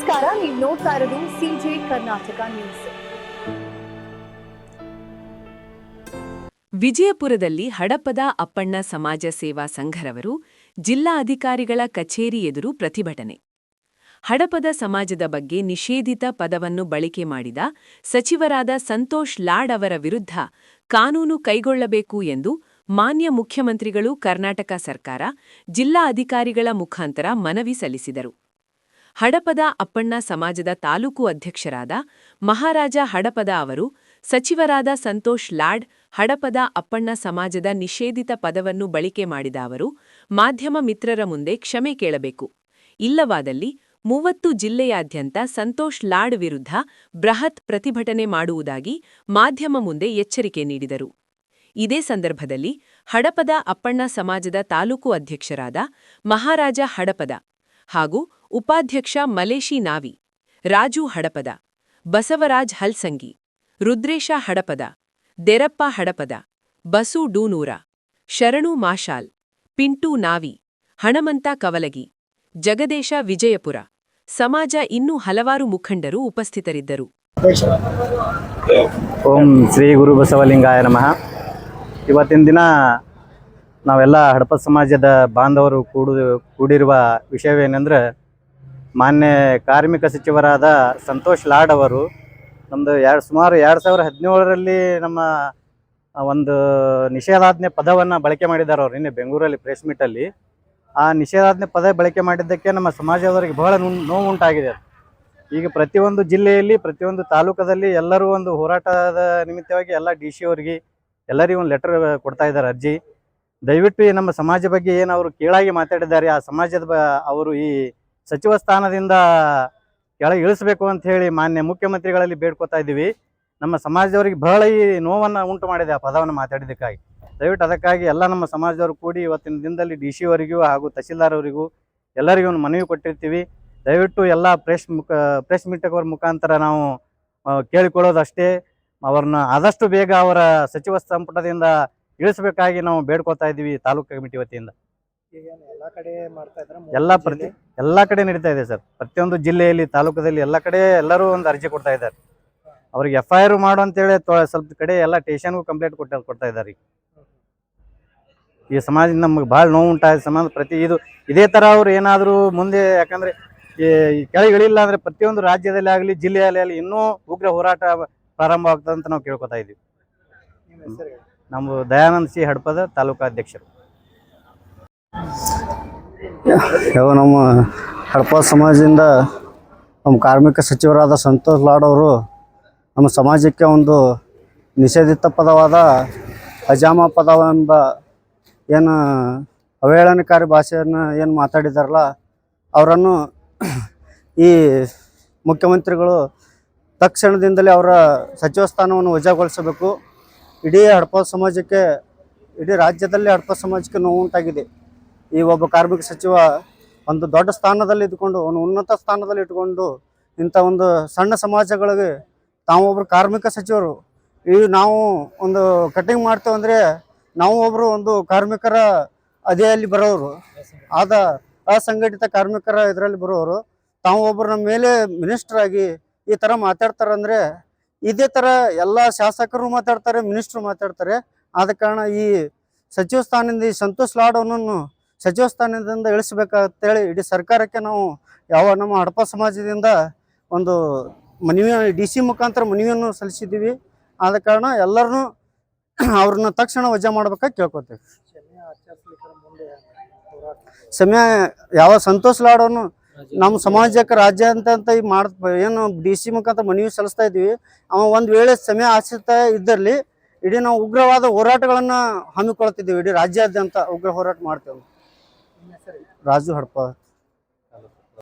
ನಮಸ್ಕಾರ, ನೀವು ನೋಡ್ತಾ ಇರೋದು ಸಿಜೆ ಕರ್ನಾಟಕ ನ್ಯೂಸ್ ವಿಜಯಪುರದಲ್ಲಿ ಹಡಪದ ಅಪ್ಪಣ್ಣ ಸಮಾಜ ಸೇವಾ ಸಂಘರವರು ಜಿಲ್ಲಾ ಅಧಿಕಾರಿಗಳ ಕಚೇರಿ ಎದುರು ಪ್ರತಿಭಟನೆ. ಹಡಪದ ಸಮಾಜದ ಬಗ್ಗೆ ನಿಷೇಧಿತ ಪದವನ್ನು ಬಳಕೆ ಮಾಡಿದ ಸಚಿವರಾದ ಸಂತೋಷ್ ಲಾಡ್ ಅವರ ವಿರುದ್ಧ ಕಾನೂನು ಕೈಗೊಳ್ಳಬೇಕು ಎಂದು ಮಾನ್ಯ ಮುಖ್ಯಮಂತ್ರಿಗಳು ಕರ್ನಾಟಕ ಸರ್ಕಾರ ಜಿಲ್ಲಾ ಅಧಿಕಾರಿಗಳ ಮುಖಾಂತರ ಮನವಿ ಸಲ್ಲಿಸಿದರು. ಹಡಪದ ಅಪ್ಪಣ್ಣ ಸಮಾಜದ ತಾಲೂಕು ಅಧ್ಯಕ್ಷರಾದ ಮಹಾರಾಜ ಹಡಪದ ಅವರು, ಸಚಿವರಾದ ಸಂತೋಷ್ ಲಾಡ್, ಹಡಪದ ಅಪ್ಪಣ್ಣ ಸಮಾಜದ ನಿಷೇಧಿತ ಪದವನ್ನು ಬಳಕೆ ಮಾಡಿದ ಅವರು, ಮಾಧ್ಯಮ ಮಿತ್ರರ ಮುಂದೆ ಕ್ಷಮೆ ಕೇಳಬೇಕು. ಇಲ್ಲವಾದಲ್ಲಿ ಮೂವತ್ತು ಜಿಲ್ಲೆಯಾದ್ಯಂತ ಸಂತೋಷ್ ಲಾಡ್ ವಿರುದ್ಧ ಬೃಹತ್ ಪ್ರತಿಭಟನೆ ಮಾಡುವುದಾಗಿ ಮಾಧ್ಯಮ ಮುಂದೆ ಎಚ್ಚರಿಕೆ ನೀಡಿದರು. ಇದೇ ಸಂದರ್ಭದಲ್ಲಿ ಹಡಪದ ಅಪ್ಪಣ್ಣ ಸಮಾಜದ ತಾಲೂಕು ಅಧ್ಯಕ್ಷರಾದ ಮಹಾರಾಜ ಹಡಪದ ಹಾಗೂ ಉಪಾಧ್ಯಕ್ಷ ಮಲೇಶಿ ನಾವಿ, ರಾಜು ಹಡಪದ, ಬಸವರಾಜ್ ಹಲ್ಸಂಗಿ, ರುದ್ರೇಶ ಹಡಪದ, ದೆರಪ್ಪ ಹಡಪದ, ಬಸು ಡೂನೂರ, ಶರಣು ಮಾಶಾಲ್ ಪಿಂಟು ನಾವಿ, ಹಣಮಂತ ಕವಲಗಿ, ಜಗದೇಶ ವಿಜಯಪುರ, ಸಮಾಜ ಇನ್ನೂ ಹಲವಾರು ಮುಖಂಡರು ಉಪಸ್ಥಿತರಿದ್ದರು. ಓಂ ಶ್ರೀ ಗುರು ಬಸವಲಿಂಗಾಯ ನಮಃ. ಇವತ್ತಿನ ದಿನ ನಾವೆಲ್ಲ ಹಡಪ ಸಮಾಜದ ಬಾಂಧವರು ಕೂಡ ಕೂಡಿರುವ ವಿಷಯವೇನೆಂದರೆ ಮಾನ್ಯ ಕಾರ್ಮಿಕ ಸಚಿವರಾದ ಸಂತೋಷ್ ಲಾಡ್ ಅವರು ನಮ್ಮದು ಎರಡು ಸುಮಾರು ಎರಡು ಸಾವಿರ ಹದಿನೇಳರಲ್ಲಿ ನಮ್ಮ ಒಂದು ನಿಷೇಧಾಜ್ಞೆ ಪದವನ್ನು ಬಳಕೆ ಮಾಡಿದ್ದಾರೆ ಅವರು ನಿನ್ನೆ ಬೆಂಗಳೂರಲ್ಲಿ ಪ್ರೆಸ್ ಮೀಟಲ್ಲಿ ಆ ನಿಷೇಧಾಜ್ಞೆ ಪದ ಬಳಕೆ ಮಾಡಿದ್ದಕ್ಕೆ ನಮ್ಮ ಸಮಾಜದವರಿಗೆ ಬಹಳ ನೋವು ಉಂಟಾಗಿದೆ. ಈಗ ಪ್ರತಿಯೊಂದು ಜಿಲ್ಲೆಯಲ್ಲಿ, ಪ್ರತಿಯೊಂದು ತಾಲೂಕದಲ್ಲಿ ಎಲ್ಲರೂ ಒಂದು ಹೋರಾಟದ ನಿಮಿತ್ತವಾಗಿ ಎಲ್ಲ ಡಿ ಸಿ ಅವರಿಗೆ ಎಲ್ಲರಿಗೂ ಒಂದು ಲೆಟರ್ ಕೊಡ್ತಾ ಇದ್ದಾರೆ ಅರ್ಜಿ. ದಯವಿಟ್ಟು ನಮ್ಮ ಸಮಾಜ ಬಗ್ಗೆ ಏನು ಅವರು ಕೀಳಾಗಿ ಮಾತಾಡಿದ್ದಾರೆ, ಆ ಸಮಾಜದ ಬ, ಅವರು ಈ ಸಚಿವ ಸ್ಥಾನದಿಂದ ಕೆಳಗೆ ಇಳಿಸಬೇಕು ಅಂತ ಹೇಳಿ ಮಾನ್ಯ ಮುಖ್ಯಮಂತ್ರಿಗಳಲ್ಲಿ ಬೇಡ್ಕೊತಾ ಇದ್ದೀವಿ. ನಮ್ಮ ಸಮಾಜದವರಿಗೆ ಬಹಳ ಈ ನೋವನ್ನು ಉಂಟು ಮಾಡಿದೆ ಆ ಪದವನ್ನು ಮಾತಾಡಿದ್ದಕ್ಕಾಗಿ. ದಯವಿಟ್ಟು ಅದಕ್ಕಾಗಿ ಎಲ್ಲ ನಮ್ಮ ಸಮಾಜದವರು ಕೂಡಿ ಇವತ್ತಿನ ದಿನದಲ್ಲಿ ಡಿ ಸಿ ಅವರಿಗೂ ಹಾಗೂ ತಹಸೀಲ್ದಾರ್ ಅವರಿಗೂ ಎಲ್ಲರಿಗೂ ಒಂದು ಮನವಿ ಕೊಟ್ಟಿರ್ತೀವಿ. ದಯವಿಟ್ಟು ಎಲ್ಲ ಪ್ರೆಸ್ ಮುಖ, ಪ್ರೆಸ್ ಮೀಟವ್ರ ಮುಖಾಂತರ ನಾವು ಕೇಳಿಕೊಳ್ಳೋದಷ್ಟೇ. ಅವ್ರನ್ನ ಆದಷ್ಟು ಬೇಗ ಅವರ ಸಚಿವ ಸಂಪುಟದಿಂದ ಇಳಿಸಬೇಕಾಗಿ ನಾವು ಬೇಡ್ಕೊತಾ ಇದ್ದೀವಿ ತಾಲೂಕು ಕಮಿಟಿ ವತಿಯಿಂದ. ಎಲ್ಲ ಕಡೆ ಮಾಡ್ತಾ ಇದ್ರ ಎಲ್ಲ ಪ್ರತಿ ಎಲ್ಲ ಕಡೆ ನಡೀತಾ ಇದೆ ಸರ್. ಪ್ರತಿಯೊಂದು ಜಿಲ್ಲೆಯಲ್ಲಿ ತಾಲೂಕದಲ್ಲಿ ಎಲ್ಲ ಕಡೆ ಎಲ್ಲರೂ ಒಂದು ಅರ್ಜಿ ಕೊಡ್ತಾ ಇದ್ದಾರೆ. ಅವ್ರಿಗೆ ಎಫ್ ಐ ಆರ್ ಮಾಡು ಅಂತೇಳಿ ಸ್ವಲ್ಪ ಕಡೆ ಎಲ್ಲ ಟೇಷನ್ಗೂ ಕಂಪ್ಲೇಂಟ್ ಕೊಟ್ಟ ಕೊಡ್ತಾ ಇದ್ದಾರೆ. ಈ ಸಮಾಜ ನಮ್ಗೆ ಭಾಳ ನೋವು ಉಂಟಾಗಿದೆ ಸಮಾಜ ಪ್ರತಿ ಇದು ಇದೇ ಥರ ಅವ್ರು ಏನಾದರೂ ಮುಂದೆ ಯಾಕಂದ್ರೆ ಈ ಕೆಳಗಿಳಿಲ್ಲ ಕೆಳಗೆ ಇಳಿಲ್ಲ ಅಂದ್ರೆ ಪ್ರತಿಯೊಂದು ರಾಜ್ಯದಲ್ಲಿ ಆಗಲಿ ಜಿಲ್ಲೆಯಲ್ಲಿ ಆಗಲಿ ಇನ್ನೂ ಉಗ್ರ ಹೋರಾಟ ಪ್ರಾರಂಭ ಆಗ್ತದಂತ ಅಂತ ನಾವು ಕೇಳ್ಕೊತಾ ಇದ್ದೀವಿ. ನಮ್ಮ ದಯಾನಂದ ಸಿ ಹಡಪದ ತಾಲೂಕಾ ಅಧ್ಯಕ್ಷರು ಯಾವ ನಮ್ಮ ಹಡಪ ಸಮಾಜದಿಂದ ನಮ್ಮ ಕಾರ್ಮಿಕ ಸಚಿವರಾದ ಸಂತೋಷ್ ಲಾಡ್ ಅವರು ನಮ್ಮ ಸಮಾಜಕ್ಕೆ ಒಂದು ನಿಷೇಧಿತ ಪದವಾದ ಅಜಾಮ ಪದವೆಂಬ ಏನು ಅವಹೇಳನಕಾರಿ ಭಾಷೆಯನ್ನು ಏನು ಮಾತಾಡಿದಾರಲ್ಲ, ಅವರನ್ನು ಈ ಮುಖ್ಯಮಂತ್ರಿಗಳು ತಕ್ಷಣದಿಂದಲೇ ಅವರ ಸಚಿವ ಸ್ಥಾನವನ್ನು ವಜಾಗೊಳಿಸಬೇಕು. ಇಡೀ ಹಡಪ ಸಮಾಜಕ್ಕೆ, ಇಡೀ ರಾಜ್ಯದಲ್ಲಿ ಹಡಪ ಸಮಾಜಕ್ಕೆ ನೋವು ಉಂಟಾಗಿದೆ ಈ ಒಬ್ಬ ಕಾರ್ಮಿಕ ಸಚಿವ ಒಂದು ದೊಡ್ಡ ಸ್ಥಾನದಲ್ಲಿ ಇದ್ಕೊಂಡು ಒಂದು ಉನ್ನತ ಸ್ಥಾನದಲ್ಲಿ ಇಟ್ಕೊಂಡು ಇಂಥ ಒಂದು ಸಣ್ಣ ಸಮಾಜಗಳಿಗೆ ತಾವೊಬ್ಬರು ಕಾರ್ಮಿಕ ಸಚಿವರು, ಈ ನಾವು ಒಂದು ಕಟಿಂಗ್ ಮಾಡ್ತೇವೆ ಅಂದರೆ ನಾವು ಒಬ್ಬರು ಒಂದು ಕಾರ್ಮಿಕರ ಅದೇಯಲ್ಲಿ ಬರೋರು, ಆದ ಅಸಂಘಟಿತ ಕಾರ್ಮಿಕರ ಇದರಲ್ಲಿ ಬರೋರು ತಾವು ಒಬ್ಬರು ನಮ್ಮ ಮೇಲೆ ಮಿನಿಸ್ಟ್ರಾಗಿ ಈ ಥರ ಮಾತಾಡ್ತಾರಂದ್ರೆ ಇದೇ ತರ ಎಲ್ಲ ಶಾಸಕರು ಮಾತಾಡ್ತಾರೆ ಮಿನಿಸ್ಟ್ರು ಮಾತಾಡ್ತಾರೆ. ಆದ ಕಾರಣ ಈ ಸಚಿವ ಸ್ಥಾನದಿಂದ ಈ ಸಂತೋಷ್ ಲಾಡ್ ಅವನನ್ನು ಸಚಿವ ಸ್ಥಾನದಿಂದ ಇಳಿಸ್ಬೇಕಂತೇಳಿ ಇಡೀ ಸರ್ಕಾರಕ್ಕೆ ನಾವು ಯಾವ ನಮ್ಮ ಹಡಪ ಸಮಾಜದಿಂದ ಒಂದು ಮನವಿ ಡಿ ಸಿ ಮುಖಾಂತರ ಮನವಿಯನ್ನು ಸಲ್ಲಿಸಿದ್ದೀವಿ. ಆದ ಕಾರಣ ಎಲ್ಲರನ್ನೂ ಅವ್ರನ್ನ ತಕ್ಷಣ ವಜಾ ಮಾಡ್ಬೇಕಾಗಿ ಕೇಳ್ಕೊತೇವೆ. ಸಮಯ ಯಾವ ಸಂತೋಷ್ ಲಾಡೋನು ನಮ್ಮ ಸಮಾಜಕ್ಕೆ ರಾಜ್ಯ ಅಂತ ಈ ಮಾಡ್ ಏನು ಡಿ ಸಿ ಮುಖಾಂತರ ಮನವಿ ಸಲ್ಲಿಸ್ತಾ ಇದ್ದೀವಿ. ಅವ ಒಂದು ವೇಳೆ ಸಮಯ ಆಶ್ರಿತ ಇದ್ದಲ್ಲಿ ಇಡೀ ನಾವು ಉಗ್ರವಾದ ಹೋರಾಟಗಳನ್ನ ಹಮ್ಮಿಕೊಳ್ತಿದ್ದೀವಿ. ಇಡೀ ರಾಜ್ಯಾದ್ಯಂತ ಉಗ್ರ ಹೋರಾಟ ಮಾಡ್ತೇವೆ. ರಾಜು ಹಡಪ.